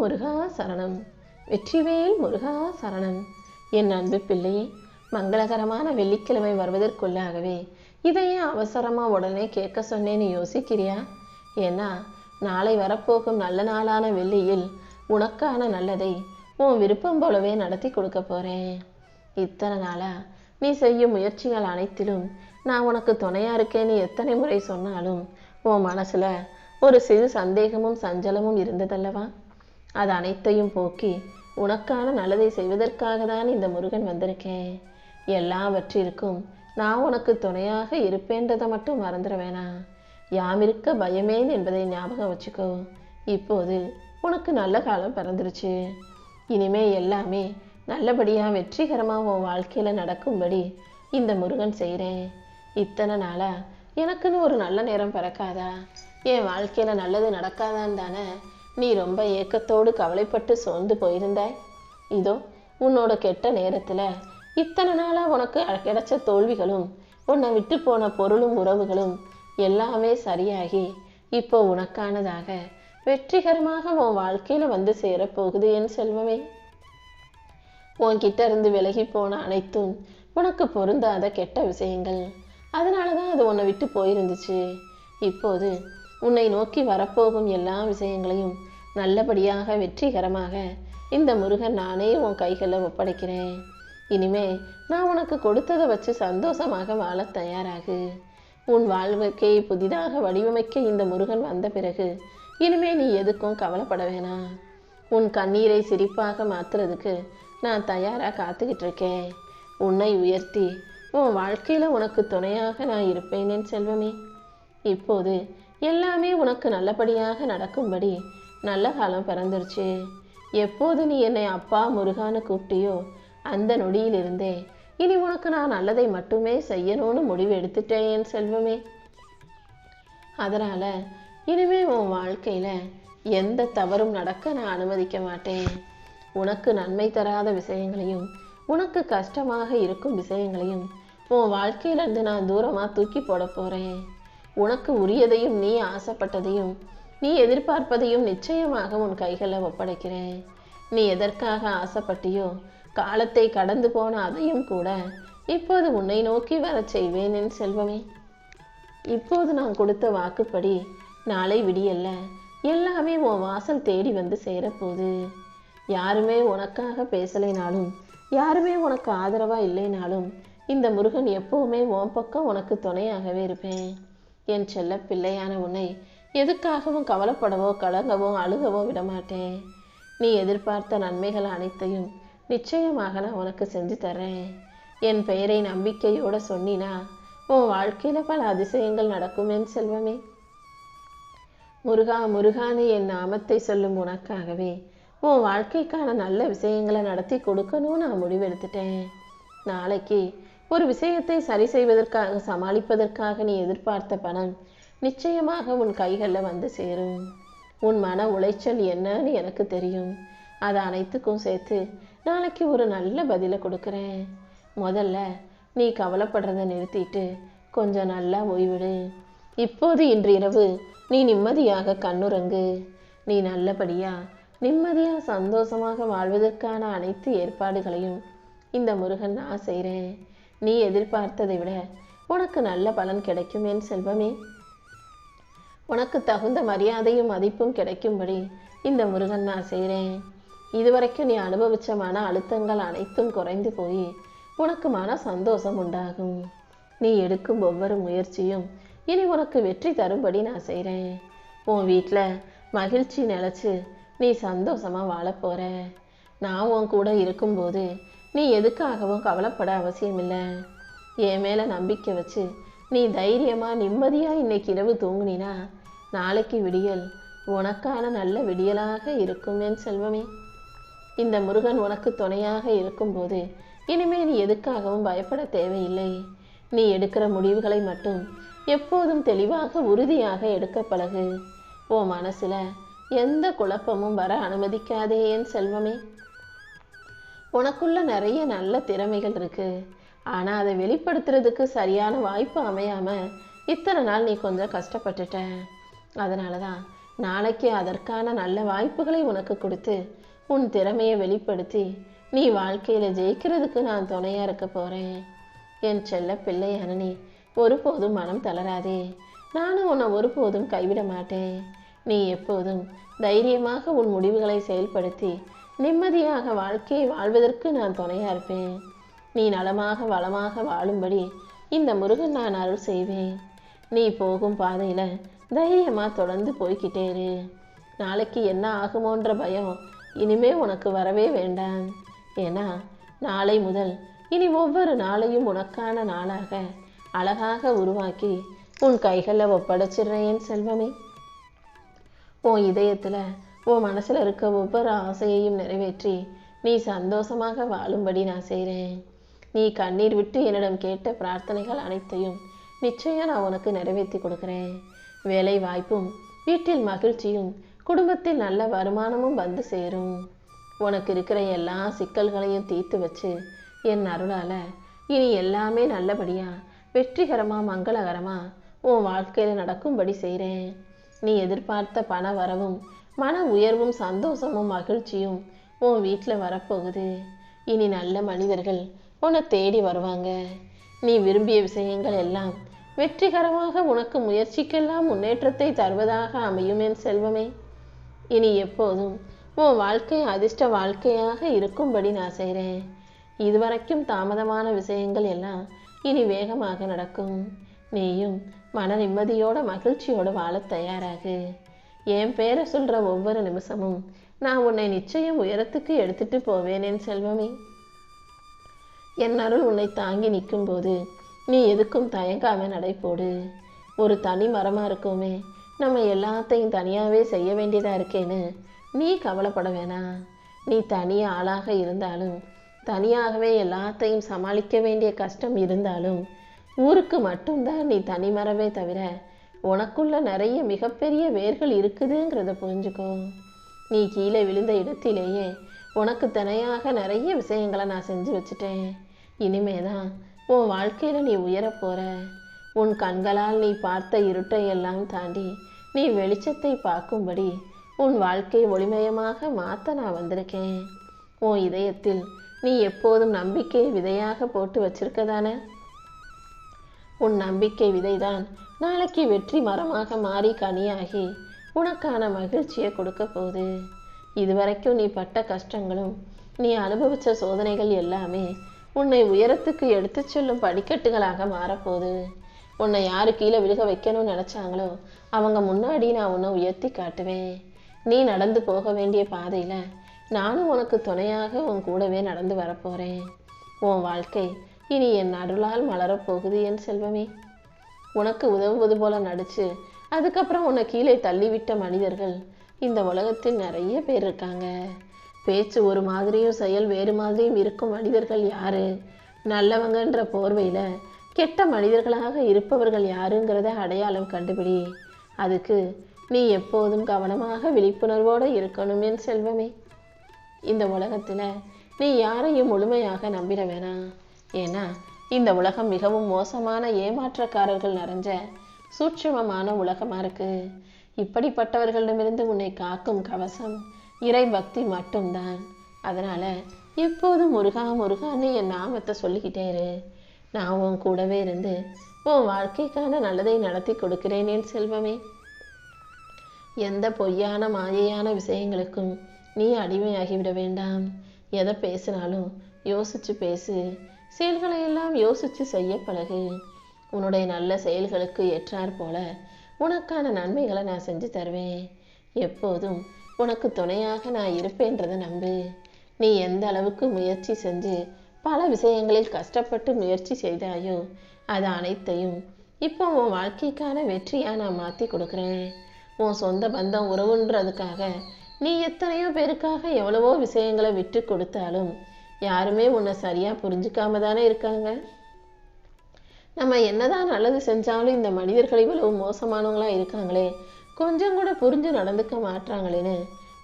முருகா சரணம். வெற்றிவேல் முருகா சரணம். என் அன்பு பிள்ளையே மங்களகரமான வெள்ளிக்கிழமை வருவதற்குள்ளாகவே இதையே அவசரமாக உடனே கேட்க சொன்னேன்னு யோசிக்கிறியா? ஏன்னா நாளை வரப்போகும் நல்ல நாளான வெள்ளியில் உனக்கான நல்லதை உன் விருப்பம் போலவே நடத்தி கொடுக்க போகிறேன் இத்தனை நாளாக நீ செய்யும் முயற்சிகள் அனைத்திலும் நான் உனக்கு துணையாக இருக்கேன்னு எத்தனை முறை சொன்னாலும் உன் மனசில் ஒரு சிறு சந்தேகமும் சஞ்சலமும் இருந்ததல்லவா? அது அனைத்தையும் போக்கி உனக்கான நல்லதை செய்வதற்காக தான் இந்த முருகன் வந்திருக்கேன். எல்லாவற்றிற்கும் நான் உனக்கு துணையாக இருப்பேன்றதை மட்டும் மறந்துட வேணாம் யாமிருக்க பயமேன் என்பதை ஞாபகம் வச்சுக்கோ. இப்போது உனக்கு நல்ல காலம் பிறந்துருச்சு. இனிமே எல்லாமே நல்லபடியாக வெற்றிகரமாக உன் வாழ்க்கையில் நடக்கும்படி இந்த முருகன் செய்கிறேன் இத்தனை நாளாக எனக்குன்னு ஒரு நல்ல நேரம் பிறக்காதா? என் வாழ்க்கையில் நல்லது நடக்காதான் தானே நீ ரொம்ப ஏக்கத்தோடு கவலைப்பட்டு சோர்ந்து போயிருந்தாய். இதோ உன்னோட கெட்ட நேரத்தில் இத்தனை நாளாக உனக்கு கிடைச்ச தோல்விகளும் உன்னை விட்டு போன பொருளும் உறவுகளும் எல்லாமே சரியாகி இப்போ உனக்கானதாக வெற்றிகரமாக உன் வாழ்க்கையில் வந்து சேரப்போகுது என் செல்வமே. உன்கிட்ட இருந்து விலகி போன அனைத்தும் உனக்கு பொருந்தாத கெட்ட விஷயங்கள். அதனால தான் அது உன்னை விட்டு போயிருந்துச்சு. இப்போது உன்னை நோக்கி வரப்போகும் எல்லா விஷயங்களையும் நல்லபடியாக வெற்றிகரமாக இந்த முருகன் நானே உன் கைகளில் ஒப்படைக்கிறேன். இனிமே நான் உனக்கு கொடுத்ததை வச்சு சந்தோஷமாக வாழ தயாராகு. உன் வாழ்க்கையை புதிதாக வடிவமைக்க இந்த முருகன் வந்த பிறகு இனிமே நீ எதுக்கும் கவலைப்பட வேணாம் உன் கண்ணீரை சிரிப்பாக மாத்துறதுக்கு நான் தயாராக காத்துக்கிட்டு இருக்கேன். உன்னை உயர்த்தி உன் வாழ்க்கையில் உனக்கு துணையாக நான் இருப்பேனேன் செல்வமே. இப்போது எல்லாமே உனக்கு நல்லபடியாக நடக்கும்படி நல்ல காலம் பிறந்துருச்சு. எப்போது நீ என்னை அப்பா முருகான்னு கூப்பிட்டியோ அந்த நொடியிலிருந்தே இனி உனக்கு நான் நல்லதை மட்டுமே செய்யணும்னு முடிவு எடுத்துட்டேன் என் செல்வமே. அதனால் இனிமே உன் வாழ்க்கையில் எந்த தவறும் நடக்க நான் அனுமதிக்க மாட்டேன். உனக்கு நன்மை தராத விஷயங்களையும் உனக்கு கஷ்டமாக இருக்கும் விஷயங்களையும் உன் வாழ்க்கையிலேருந்து நான் தூரமாக தூக்கி போட போகிறேன் உனக்கு உரியதையும் நீ ஆசைப்பட்டதையும் நீ எதிர்பார்ப்பதையும் நிச்சயமாக உன் கைகளில் ஒப்படைக்கிறேன். நீ எதற்காக ஆசைப்பட்டியோ காலத்தை கடந்து போன அதையும் கூட இப்போது உன்னை நோக்கி வரச் செய்வேன் என் செல்வமே. இப்போது நான் கொடுத்த வாக்குப்படி நாளை விடியல்ல எல்லாமே உன் வாசல் தேடி வந்து சேரப்போகுது. யாருமே உனக்காக பேசலைனாலும் யாருமே உனக்கு ஆதரவாக இல்லைனாலும் இந்த முருகன் எப்பவுமே உன் பக்கம் உனக்கு துணையாகவே இருப்பேன். என் செல்ல பிள்ளையான உன்னை எதுக்காகவும் கவலைப்படவோ கலங்கவோ அழுகவோ விடமாட்டேன். நீ எதிர்பார்த்த நன்மைகள் அனைத்தையும் நிச்சயமாக நான் உனக்கு செஞ்சு தர்றேன். என் பெயரை நம்பிக்கையோட சொன்னினா உன் வாழ்க்கையில பல அதிசயங்கள் நடக்கும் என் செல்வமே. முருகா முருகானு என் நாமத்தை சொல்லும் உனக்காகவே உன் வாழ்க்கைக்கான நல்ல விஷயங்களை நடத்தி கொடுக்கணும்னு நான் முடிவெடுத்துட்டேன். நாளைக்கு ஒரு விஷயத்தை சரி செய்வதற்காக சமாளிப்பதற்காக நீ எதிர்பார்த்த பணம் நிச்சயமாக உன் கைகளில் வந்து சேரும். உன் மன உளைச்சல் என்னன்னு எனக்கு தெரியும். அது அனைத்துக்கும் சேர்த்து நாளைக்கு ஒரு நல்ல பதிலை கொடுக்குறேன். முதல்ல நீ கவலைப்படுறதை நிறுத்திட்டு கொஞ்சம் நல்லா ஓய்விடு. இப்போது இன்று இரவு நீ நிம்மதியாக கண்ணுறங்கு. நீ நல்லபடியா நிம்மதியா சந்தோஷமாக வாழ்வதற்கான அனைத்து ஏற்பாடுகளையும் இந்த முருகன் நான் செய்கிறேன் நீ எதிர்பார்த்ததை விட உனக்கு நல்ல பலன் கிடைக்கும் என் செல்வமே? உனக்கு தகுந்த மரியாதையும் மதிப்பும் கிடைக்கும்படி இந்த முருகன் நான் செய்கிறேன் இதுவரைக்கும் நீ அனுபவிச்ச மன அழுத்தங்கள் அனைத்தும் குறைந்து போய் உனக்கு மன சந்தோஷம் உண்டாகும். நீ எடுக்கும் ஒவ்வொரு முயற்சியும் இனி உனக்கு வெற்றி தரும்படி நான் செய்கிறேன் உன் வீட்டில் மகிழ்ச்சி நிலச்சி நீ சந்தோஷமா வாழப் போற. நான் உன் கூட இருக்கும்போது நீ எதுக்காகவும் கவலைப்பட அவசியமில்லை. என் மேலே நம்பிக்கை வச்சு நீ தைரியமாக நிம்மதியாக இன்னைக்கு இரவு தூங்குனினா நாளைக்கு விடியல் உனக்கான நல்ல விடியலாக இருக்கும் என் செல்வமே. இந்த முருகன் உனக்கு துணையாக இருக்கும்போது இனிமே நீ எதுக்காகவும் பயப்பட தேவையில்லை. நீ எடுக்கிற முடிவுகளை மட்டும் எப்போதும் தெளிவாக உறுதியாக எடுக்க பழகு. உன் மனசில் எந்த குழப்பமும் வர அனுமதிக்காதே என் செல்வமே. உனக்குள்ள நிறைய நல்ல திறமைகள் இருக்கு. ஆனால் அதை வெளிப்படுத்துறதுக்கு சரியான வாய்ப்பு அமையாமல் இத்தனை நாள் நீ கொஞ்சம் கஷ்டப்பட்டுட்ட. அதனால தான் நாளைக்கு அதற்கான நல்ல வாய்ப்புகளை உனக்கு கொடுத்து உன் திறமையை வெளிப்படுத்தி நீ வாழ்க்கையில் ஜெயிக்கிறதுக்கு நான் துணையாக இருக்க போகிறேன் என் செல்ல பிள்ளை அனனி ஒருபோதும் மனம் தளராதே. நானும் உன்னை ஒருபோதும் கைவிட மாட்டேன். நீ எப்போதும் தைரியமாக உன் முடிவுகளை செயல்படுத்தி நிம்மதியாக வாழ்க்கையை வாழ்வதற்கு நான் துணையா இருப்பேன். நீ நலமாக வளமாக வாழும்படி இந்த முருகன் நான் அருள் செய்வேன். நீ போகும் பாதையில் தைரியமாக தொடர்ந்து போய்க்கிட்டே இரு. நாளைக்கு என்ன ஆகுமோன்ற பயம் இனிமே உனக்கு வரவே வேண்டாம். ஏன்னா நாளை முதல் இனி ஒவ்வொரு நாளையும் உனக்கான நாளாக அழகாக உருவாக்கி உன் கைகளில் ஒப்படைச்சிடுறேன் செல்வமே. உன் இதயத்தில் உன் மனசில் இருக்க ஒவ்வொரு ஆசையையும் நிறைவேற்றி நீ சந்தோஷமாக வாழும்படி நான் செய்கிறேன் நீ கண்ணீர் விட்டு என்னிடம் கேட்ட பிரார்த்தனைகள் அனைத்தையும் நிச்சயம் நான் உனக்கு நிறைவேற்றி கொடுக்குறேன். வேலை வாய்ப்பும் வீட்டில் மகிழ்ச்சியும் குடும்பத்தில் நல்ல வருமானமும் வந்து சேரும். உனக்கு இருக்கிற எல்லா சிக்கல்களையும் தீர்த்து வச்சு என் அருளால் இனி எல்லாமே நல்லபடியாக வெற்றிகரமாக மங்களகரமாக உன் வாழ்க்கையில் நடக்கும்படி செய்கிறேன் நீ எதிர்பார்த்த பண வரவும் மன உயர்வும் சந்தோஷமும் மகிழ்ச்சியும் உன் வீட்டில் வரப்போகுது. இனி நல்ல மனிதர்கள் உன்னை தேடி வருவாங்க. நீ விரும்பிய விஷயங்கள் எல்லாம் வெற்றிகரமாக உனக்கு முயற்சிக்கெல்லாம் முன்னேற்றத்தை தருவதாக அமையும் என் செல்வமே. இனி எப்போதும் உன் வாழ்க்கை அதிர்ஷ்ட வாழ்க்கையாக இருக்கும்படி நான் செய்கிறேன் இதுவரைக்கும் தாமதமான விஷயங்கள் எல்லாம் இனி வேகமாக நடக்கும். நீயும் மன நிம்மதியோட மகிழ்ச்சியோட வாழ தயாராகு. என் பேரை சொல்கிற ஒவ்வொரு நிமிஷமும் நான் உன்னை நிச்சயம் உயரத்துக்கு எடுத்துட்டு போவேன் என் செல்வமே. என் அருள் உன்னை தாங்கி நிற்கும்போது நீ எதுக்கும் தயங்காம நடைபோடு ஒரு தனி மரமாக இருக்குமே நம்ம எல்லாத்தையும் தனியாகவே செய்ய வேண்டியதாக இருக்கேன்னு நீ கவலைப்பட வேணாம் நீ தனி ஆளாக இருந்தாலும் தனியாகவே எல்லாத்தையும் சமாளிக்க வேண்டிய கஷ்டம் இருந்தாலும் ஊருக்கு மட்டும்தான் நீ தனிமரவே தவிர உனக்குள்ள நிறைய மிகப்பெரிய வேர்கள் இருக்குதுங்கிறத புரிஞ்சுக்கோ. நீ கீழே விழுந்த இடத்திலேயே உனக்கு தனியாக நிறைய விஷயங்களை நான் செஞ்சு வச்சுட்டேன். இனிமேதான் உன் வாழ்க்கையில் நீ உயரப் உன் கண்களால் நீ பார்த்த இருட்டை எல்லாம் தாண்டி நீ வெளிச்சத்தை பார்க்கும்படி உன் வாழ்க்கை ஒளிமயமாக மாற்ற நான் வந்திருக்கேன். உன் இதயத்தில் நீ எப்போதும் நம்பிக்கையை விதையாக போட்டு வச்சிருக்கதானே? உன் நம்பிக்கை விதைதான். நாளைக்கு வெற்றி மரமாக மாறி கனியாகி உனக்கான மகிழ்ச்சியை கொடுக்க போகுது. இதுவரைக்கும் நீ பட்ட கஷ்டங்களும் நீ அனுபவித்த சோதனைகள் எல்லாமே உன்னை உயரத்துக்கு எடுத்துச் செல்லும் படிக்கட்டுகளாக மாறப்போகுது உன்னை யாரு கீழே விழுக வைக்கணும்னு நினைச்சாங்களோ அவங்க முன்னாடி நான் உன்னை உயர்த்தி காட்டுவேன். நீ நடந்து போக வேண்டிய பாதையில் நானும் உனக்கு துணையாக உன் கூடவே நடந்து வரப்போகிறேன் உன் வாழ்க்கை இனி என் அருளால் மலரப் போகுது என் செல்வமே. உனக்கு உதவுவது போல நடிச்சு அதுக்கப்புறம் உன்னை கீழே தள்ளிவிட்ட மனிதர்கள். இந்த உலகத்தில் நிறைய பேர் இருக்காங்க. பேச்சு ஒரு மாதிரியும் செயல் வேறு மாதிரியும் இருக்கும் மனிதர்கள் யாரு? நல்லவங்கன்ற போர்வையில் கெட்ட மனிதர்களாக இருப்பவர்கள் யாருங்கிறத அடையாளம் கண்டுபிடி. அதுக்கு நீ எப்போதும் கவனமாக விழிப்புணர்வோடு இருக்கணும் என் செல்வமே. இந்த உலகத்தில் நீ யாரையும் முழுமையாக நம்பிட வேணாம். ஏன்னா இந்த உலகம் மிகவும் மோசமான ஏமாற்றக்காரர்கள் நிறைஞ்ச சூட்சமமான உலகமா இருக்கு. இப்படிப்பட்டவர்களிடமிருந்து உன்னை காக்கும் கவசம் இறை பக்தி மட்டும்தான். அதனால எப்போதும் முருகா முருகான்னு என் நாமத்தை சொல்லிக்கிட்டே இரு. நான் உன் கூடவே இருந்து உன் வாழ்க்கைக்கான நல்லதை நடத்தி கொடுக்கிறேனே செல்வமே. எந்த பொய்யான மாயையான விஷயங்களுக்கும் நீ அடிமையாகிவிட வேண்டாம். எதை பேசினாலும் யோசிச்சு பேசு. செயல்களை எல்லாம் செய்ய பழகு. உன்னுடைய நல்ல செயல்களுக்கு ஏற்றாற் போல உனக்கான நன்மைகளை நான் செஞ்சு தருவேன். எப்போதும் உனக்கு துணையாக நான் இருப்பேன்றதை நம்பு. நீ எந்த அளவுக்கு முயற்சி செஞ்சு பல விஷயங்களில் கஷ்டப்பட்டு முயற்சி செய்தாயோ அது அனைத்தையும் இப்போ உன் வாழ்க்கைக்கான வெற்றியாக நான் மாற்றி கொடுக்குறேன். உன் சொந்த பந்தம் உறவுன்றதுக்காக நீ எத்தனையோ பேருக்காக எவ்வளவோ விஷயங்களை விட்டு கொடுத்தாலும் யாருமே உன்னை சரியாக புரிஞ்சுக்காம தானே இருக்காங்க? நம்ம என்னதான் நல்லது செஞ்சாலும் இந்த மனிதர்கள் இவ்வளவு மோசமானவங்களாக இருக்காங்களே கொஞ்சம் கூட புரிஞ்சு நடந்துக்க மாட்றாங்களேன்னு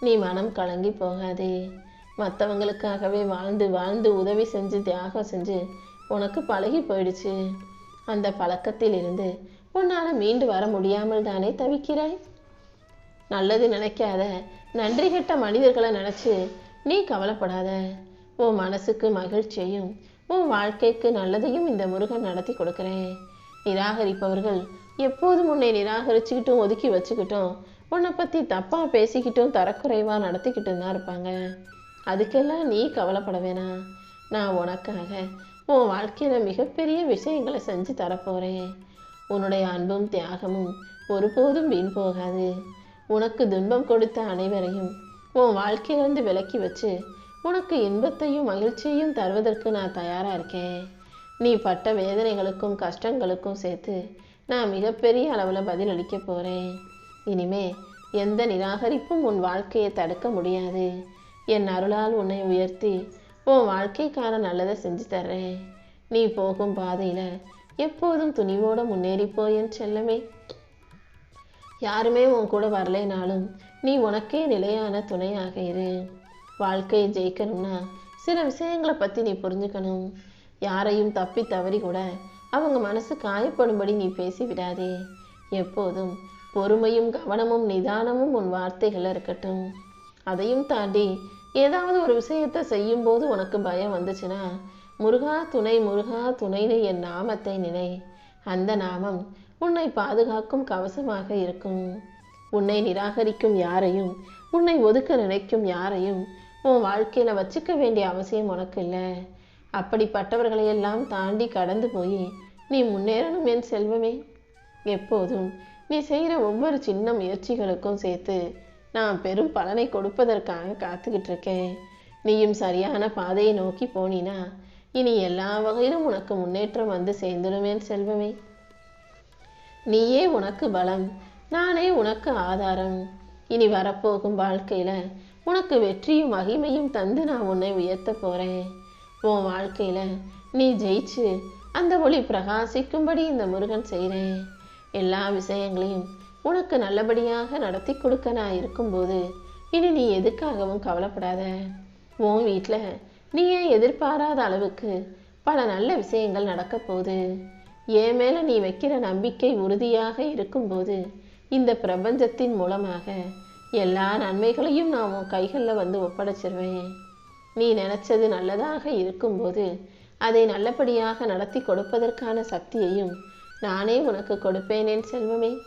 நீ மனம் கலங்கி போகாதே. மற்றவங்களுக்காகவே வாழ்ந்து வாழ்ந்து உதவி செஞ்சு தியாகம் செஞ்சு உனக்கு பழகி போயிடுச்சு. அந்த பழக்கத்தில் இருந்து உன்னால் மீண்டு வர முடியாமல் தானே தவிக்கிறாய்? நல்லது நினைக்காத நன்றி கெட்ட மனிதர்களை நினச்சி நீ கவலைப்படாத. உன் மனசுக்கு மகிழ்ச்சியையும் உன் வாழ்க்கைக்கு நல்லதையும் இந்த முருகன் நடத்தி கொடுக்குறேன். நிராகரிப்பவர்கள் எப்போதும் உன்னை நிராகரிச்சுக்கிட்டும் ஒதுக்கி வச்சுக்கிட்டும் உன்னை பற்றி தப்பாக பேசிக்கிட்டும் தரக்குறைவாக நடத்திக்கிட்டும் தான் இருப்பாங்க. அதுக்கெல்லாம் நீ கவலைப்பட வேணாம். நான் உனக்காக உன் வாழ்க்கையில் மிகப்பெரிய விஷயங்களை செஞ்சு தரப்போகிறேன் உன்னுடைய அன்பும் தியாகமும் ஒருபோதும் வீண் போகாது. உனக்கு துன்பம் கொடுத்த அனைவரையும் உன் வாழ்க்கையிலிருந்து விலக்கி வச்சு உனக்கு இன்பத்தையும் மகிழ்ச்சியையும் தருவதற்கு நான் தயாராக இருக்கேன். நீ பட்ட வேதனைகளுக்கும் கஷ்டங்களுக்கும் சேர்த்து நான் மிகப்பெரிய அளவில் பதிலளிக்க போகிறேன் இனிமே எந்த நிராகரிப்பும் உன் வாழ்க்கையை தடுக்க முடியாது. என் அருளால் உன்னை உயர்த்தி உன் வாழ்க்கைக்கான நல்லதை செஞ்சு தர்றேன். நீ போகும் பாதையில் எப்போதும் துணிவோடு முன்னேறி என் செல்லமே. யாருமே உன் கூட வரலைனாலும் நீ உனக்கே நிலையான துணையாக இரு. வாழ்க்கையை ஜெயிக்கணும்னா சில விஷயங்களை பற்றி நீ புரிஞ்சுக்கணும். யாரையும் தப்பி தவறி கூட அவங்க மனசு காயப்படும்படி நீ பேசிவிடாதே எப்போதும் பொறுமையும் கவனமும் நிதானமும் உன் வார்த்தைகள் இருக்கட்டும். அதையும் தாண்டி ஏதாவது ஒரு விஷயத்தை செய்யும்போது உனக்கு பயம் வந்துச்சுன்னா முருகா துணை முருகா துணைன்னு என் நாமத்தை நினை. அந்த நாமம் உன்னை பாதுகாக்கும் கவசமாக இருக்கும். உன்னை நிராகரிக்கும் யாரையும் உன்னை ஒதுக்க நினைக்கும் யாரையும் உன் வாழ்க்கையில் வச்சுக்க வேண்டிய அவசியம் உனக்கு இல்லை. அப்படிப்பட்டவர்களையெல்லாம் தாண்டி கடந்து போய் நீ முன்னேறணும் என் செல்வமே. எப்போதும் நீ செய்கிற ஒவ்வொரு சின்ன முயற்சிகளுக்கும் சேர்த்து நான் பெரும் பலனை கொடுப்பதற்காக காத்துக்கிட்டு இருக்கேன். நீயும் சரியான பாதையை நோக்கி போனினா இனி எல்லா வகையிலும் உனக்கு முன்னேற்றம் வந்து சேர்ந்துடும் என் செல்வமே. நீயே உனக்கு பலம் நானே உனக்கு ஆதாரம். இனி வரப்போகும் வாழ்க்கையில உனக்கு வெற்றியும் மகிமையும் தந்து நான் உன்னை உயர்த்த போகிறேன் உன் வாழ்க்கையில் நீ ஜெயிச்சு அந்த ஒளி பிரகாசிக்கும்படி இந்த முருகன் செய்கிறேன் எல்லா விஷயங்களையும் உனக்கு நல்லபடியாக நடத்தி கொடுக்க நான் இருக்கும்போது இனி நீ எதுக்காகவும் கவலைப்படாத. உன் வீட்டில் நீயே எதிர்பாராத அளவுக்கு பல நல்ல விஷயங்கள் நடக்க போகுது. என் மேலே நீ வைக்கிற நம்பிக்கை உறுதியாக இருக்கும்போது இந்த பிரபஞ்சத்தின் மூலமாக எல்லா நன்மைகளையும் நான் உன் கைகளில் வந்து ஒப்படைச்சிருவேன். நீ நினைச்சது நல்லதாக இருக்கும்போது அதை நல்லபடியாக நடத்தி கொடுப்பதற்கான சக்தியையும் நானே உனக்கு கொடுப்பேனேன் செல்வமே.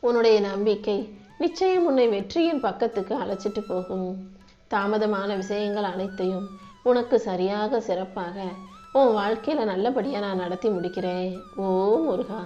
உன்னுடைய நம்பிக்கை நிச்சயம் உன்னை வெற்றியின் பக்கத்துக்கு அழைச்சிட்டு போகும். தாமதமான விஷயங்கள் அனைத்தையும் உனக்கு சரியாக சிறப்பாக உன் வாழ்க்கையில் நல்லபடியாக நான் நடத்தி முடிக்கிறேன். ஓ முருகா.